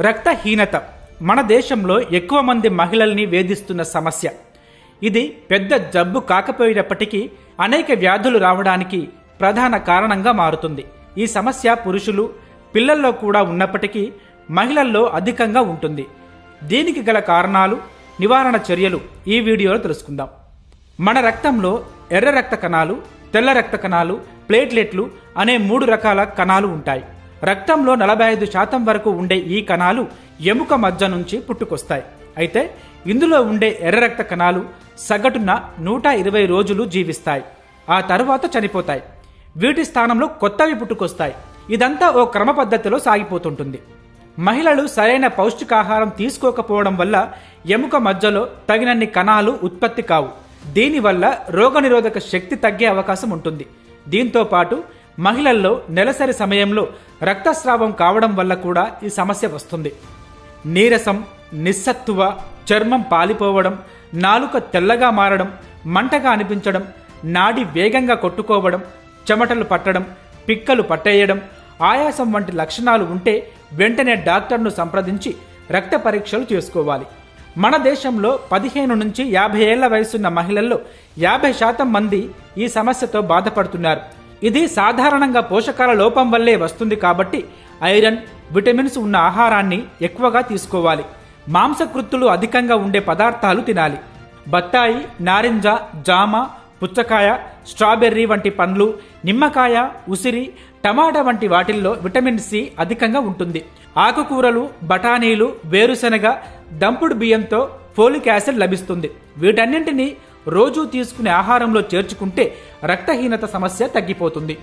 రక్తహీనత. మన దేశంలో ఎక్కువ మంది మహిళల్ని వేధిస్తున్న సమస్య. ఇది పెద్ద జబ్బు కాకపోయినప్పటికీ అనేక వ్యాధులు రావడానికి ప్రధాన కారణంగా మారుతుంది. ఈ సమస్య పురుషులు పిల్లల్లో కూడా ఉన్నప్పటికీ మహిళల్లో అధికంగా ఉంటుంది. దీనికి గల కారణాలు నివారణ చర్యలు ఈ వీడియోలో తెలుసుకుందాం. మన రక్తంలో ఎర్ర రక్త కణాలు తెల్ల రక్త కణాలు ప్లేట్లెట్లు అనే మూడు రకాల కణాలు ఉంటాయి. రక్తంలో నలభై ఐదు శాతం వరకు ఉండే ఈ కణాలు ఎముక మజ్జ నుంచి పుట్టుకొస్తాయి. అయితే ఇందులో ఉండే ఎర్ర రక్త కణాలు సగటున నూట ఇరవై రోజులు జీవిస్తాయి. ఆ తరువాత చనిపోతాయి. వీటి స్థానంలో కొత్తవి పుట్టుకొస్తాయి. ఇదంతా ఓ క్రమ పద్ధతిలో సాగిపోతుంటుంది. మహిళలు సరైన పౌష్టికాహారం తీసుకోకపోవడం వల్ల ఎముక మధ్యలో తగినన్ని కణాలు ఉత్పత్తి కావు. దీనివల్ల రోగనిరోధక శక్తి తగ్గే అవకాశం ఉంటుంది. దీంతో పాటు మహిళల్లో నెలసరి సమయంలో రక్తస్రావం కావడం వల్ల కూడా ఈ సమస్య వస్తుంది. నీరసం నిస్సత్తువ చర్మం పాలిపోవడం నాలుక తెల్లగా మారడం మంటగా అనిపించడం నాడి వేగంగా కొట్టుకోవడం చెమటలు పట్టడం పిక్కలు పట్టేయడం ఆయాసం వంటి లక్షణాలు ఉంటే వెంటనే డాక్టర్ను సంప్రదించి రక్త పరీక్షలు చేసుకోవాలి. మన దేశంలో పదిహేను నుంచి యాభై ఏళ్ళ వయసున్న మహిళల్లో యాభై శాతం మంది ఈ సమస్యతో బాధపడుతున్నారు. ఇది సాధారణంగా పోషకాల లోపం వల్లే వస్తుంది కాబట్టి ఐరన్ విటమిన్స్ ఉన్న ఆహారాన్ని ఎక్కువగా తీసుకోవాలి. మాంసకృత్తులు అధికంగా ఉండే పదార్థాలు తినాలి. బత్తాయి నారింజ జామ పుచ్చకాయ స్ట్రాబెర్రీ వంటి పండ్లు నిమ్మకాయ ఉసిరి టమాటా వంటి వాటిల్లో విటమిన్ సి అధికంగా ఉంటుంది. ఆకుకూరలు బఠానీలు వేరుశనగ దంపుడు బియ్యంతో ఫోలిక్ యాసిడ్ లభిస్తుంది. వీటన్నింటినీ రోజూ తీసుకునే ఆహారంలో చేర్చుకుంటే రక్తహీనత సమస్య తగ్గిపోతుంది.